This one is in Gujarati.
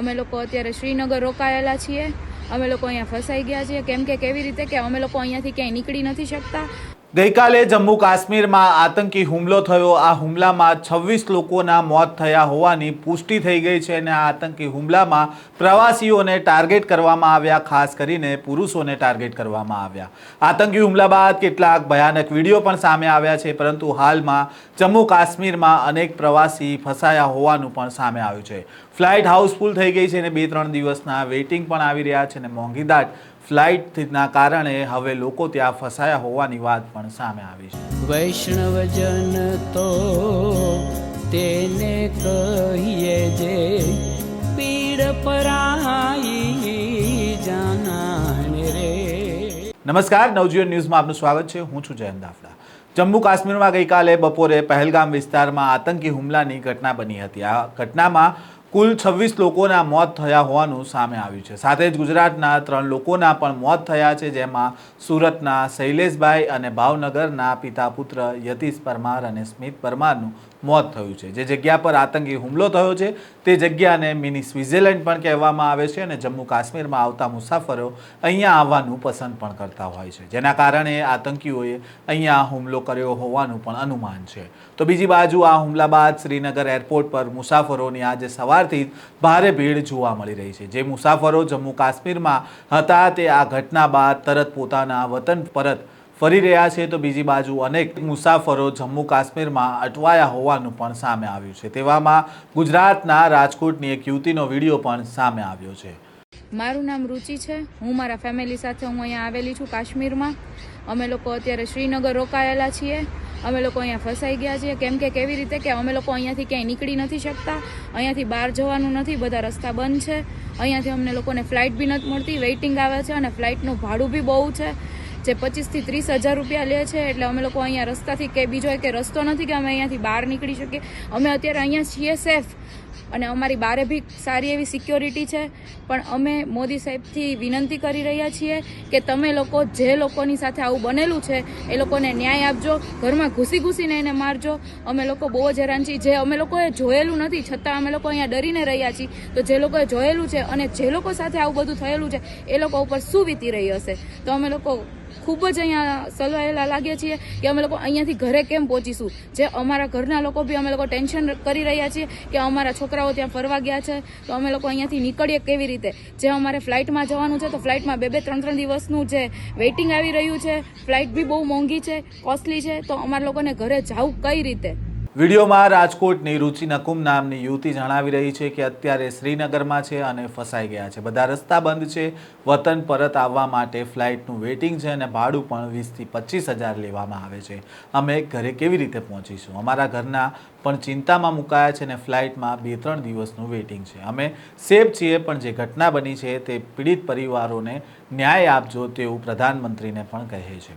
અમે લોકો અત્યારે શ્રીનગર રોકાયેલા છીએ. અમે લોકો અહીંયા ફસાઈ ગયા છીએ. કેમ કે કેવી રીતે કે અમે લોકો અહીંયાથી ક્યાંય નીકળી નથી શકતા. ગઈકાલે જમ્મુ કાશ્મીરમાં આતંકી હુમલો થયો. આ હુમલામાં છવ્વીસ લોકોના મોત થયા હોવાની પુષ્ટિ થઈ ગઈ છે અને આ આતંકી હુમલામાં પ્રવાસીઓને ટાર્ગેટ કરવામાં આવ્યા, ખાસ કરીને પુરુષોને ટાર્ગેટ કરવામાં આવ્યા. આતંકી હુમલા બાદ કેટલાક ભયાનક વીડિયો પણ સામે આવ્યા છે, પરંતુ હાલમાં જમ્મુ કાશ્મીરમાં અનેક પ્રવાસી ફસાયા હોવાનું પણ સામે આવ્યું છે. ફ્લાઇટ હાઉસફુલ થઈ ગઈ છે અને બે ત્રણ દિવસના વેઇટિંગ પણ આવી રહ્યા છે અને મોંઘીદાટ ફ્લાઇટના કારણે હવે લોકો ત્યાં ફસાયા હોવાની વાત પણ સામે આવી છે. વૈષ્ણવજન તો તેને કહીએ જે પીડ પરાઈ જાનાને રે. નમસ્કાર નવજીવન ન્યૂઝમાં આપનું સ્વાગત છે. હું છું જયંત દાફડા. જમ્મુ કાશ્મીરમાં ગઈકાલે બપોરે પહેલગામ વિસ્તારમાં આતંકી હુમલાની ઘટના બની હતી. આ ઘટનામાં કુલ છવ્વીસ લોકોના મોત થયા હોવાનું સામે આવ્યું છે. સાથે જ ગુજરાતના ત્રણ લોકોના પણ મોત થયા છે, જેમાં સુરતના શૈલેષભાઈ અને ભાવનગરના પિતા પુત્ર યતીશ પરમાર અને સ્મિત પરમારનું મોત થયું છે. જે જગ્યા પર આતંકી હુમલો થયો છે, તે જગ્યાને મિની સ્વિટ્ઝરલેન્ડ પણ કહેવામાં આવે છે અને જમ્મુ કાશ્મીરમાં આવતા મુસાફરો અહીંયા આવવાનું પસંદ પણ કરતા હોય છે. જેના કારણે આતંકીઓએ અહીંયા હુમલો કર્યો હોવાનું પણ અનુમાન છે. તો બીજી બાજુ આ હુમલા બાદ શ્રીનગર એરપોર્ટ પર મુસાફરોની આજે સવારથી ભારે ભીડ જોવા મળી રહી છે. જે મુસાફરો જમ્મુ કાશ્મીરમાં હતા તે આ ઘટના બાદ તરત પોતાના વતન પરત ફરી રહ્યા છે. તો બીજી બાજુ અનેક મુસાફરો જમ્મુ કાશ્મીરમાં અટવાયા હોવાનું પણ સામે આવ્યું છે. તેવામાં ગુજરાતના રાજકોટની એક યુવતીનો વીડિયો પણ સામે આવ્યો છે. મારું નામ રુચિ છે. હું મારા ફેમિલી સાથે હું અહીંયા આવેલી છું કાશ્મીરમાં. અમે લોકો અત્યારે શ્રીનગર રોકાયેલા છીએ. અમે લોકો અહીંયા ફસાઈ ગયા છીએ. કેમ કે કેવી રીતે કે અમે લોકો અહીંયાથી ક્યાંય નીકળી નથી શકતા. અહીંયાથી બહાર જવાનું નથી. બધા રસ્તા બંધ છે. અહીંયાથી અમને લોકોને ફ્લાઇટ બી નથી મળતી. વેઇટિંગ આવે છે અને ફ્લાઇટનું ભાડું બી બહુ છે, જે પચીસથી ત્રીસ હજાર રૂપિયા લે છે. એટલે અમે લોકો અહીંયા રસ્તાથી કે બીજો કે રસ્તો નથી કે અમે અહીંયાથી બહાર નીકળી શકીએ. અમે અત્યારે અહીંયા છીએ સેફ. અને અમારી બારે બી સારી એવી સિક્યોરિટી છે. પણ અમે મોદી સાહેબથી વિનંતી કરી રહ્યા છીએ કે તમે લોકો જે લોકોની સાથે આવું બનેલું છે, એ લોકોને ન્યાય આપજો, ઘરમાં ઘૂસી ઘૂસીને એને મારજો. અમે લોકો બહુ જ હેરાન છીએ. જે અમે લોકોએ જોયેલું નથી, છતાં અમે લોકો અહીંયા ડરીને રહ્યા છીએ. તો જે લોકોએ જોયેલું છે અને જે લોકો સાથે આવું બધું થયેલું છે, એ લોકો ઉપર શું વીતી રહી હશે? તો અમે લોકો ખૂબ જ અહીંયા સલવાયેલા લાગીએ છીએ કે અમે લોકો અહીંયાથી ઘરે કેમ પહોંચીશું? જે અમારા ઘરના લોકો બી અમે લોકો ટેન્શન કરી રહ્યા છીએ કે અમારા છોકરાઓ ત્યાં ફરવા ગયા છે, તો અમે લોકો અહીંયાથી નીકળીએ કેવી રીતે? જે અમારે ફ્લાઇટમાં જવાનું છે, તો ફ્લાઇટમાં બે બે ત્રણ ત્રણ દિવસનું જે વેઇટિંગ આવી રહ્યું છે, ફ્લાઇટ બી બહુ મોંઘી છે, કોસ્ટલી છે, તો અમારા લોકોને ઘરે જવું કઈ રીતે? વિડીયોમાં રાજકોટની રુચિ નકુમ નામની યુવતી જણાવી રહી છે કે અત્યારે શ્રીનગરમાં છે અને ફસાઈ ગયા છે. બધા રસ્તા બંધ છે. વતન પરત આવવા માટે ફ્લાઇટનું વેઇટિંગ છે અને ભાડું પણ વીસથી પચીસ હજાર લેવામાં આવે છે. અમે ઘરે કેવી રીતે પહોંચીશું? અમારા ઘરના પણ ચિંતામાં મુકાયા છે અને ફ્લાઇટમાં બે ત્રણ દિવસનું વેઇટિંગ છે. અમે સેફ છીએ, પણ જે ઘટના બની છે તે પીડિત પરિવારોને ન્યાય આપજો તેવું પ્રધાનમંત્રીને પણ કહે છે.